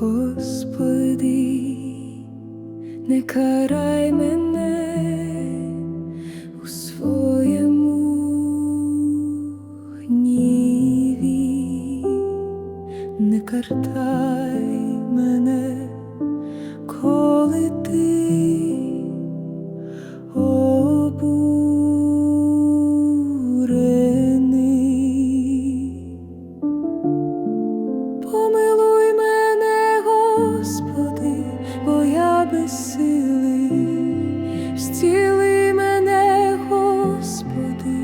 Господи, не карай мене. Помилуй мене, Господи, бо я без сили, зціли мене, Господи,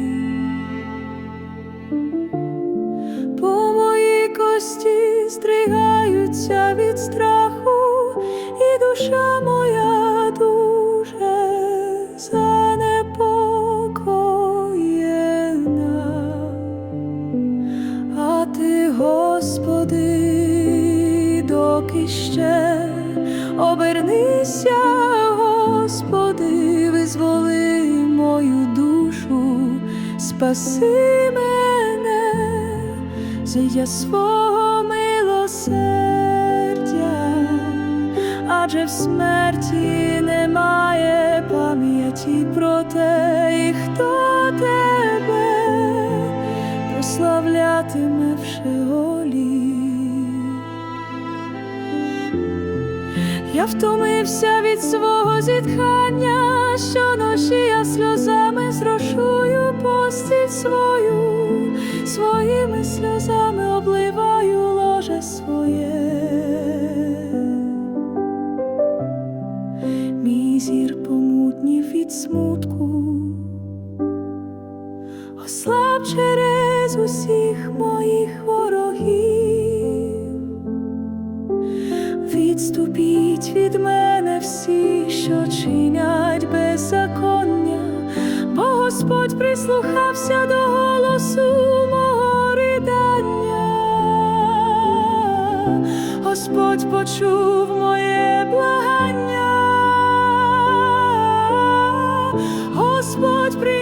по мої кості стригаються від страху, і душа моя ще обернися, Господи, визволи мою душу, спаси мене, зія свого милосердя, адже в смерті немає пам'яті про те, і хто тебе прославлятиме в Шеолі. Я втомився від свого зітхання, що щоночі я сльозами зрошую постіль свою, своїми сльозами обливаю ложе своє. Мій зір помутнів від смутку, ослаб через усіх моїх ворогів відступіть від мене всі, що чинять беззаконня, бо Господь прислухався до голосу мого ридання, Господь почув моє благання, Господь.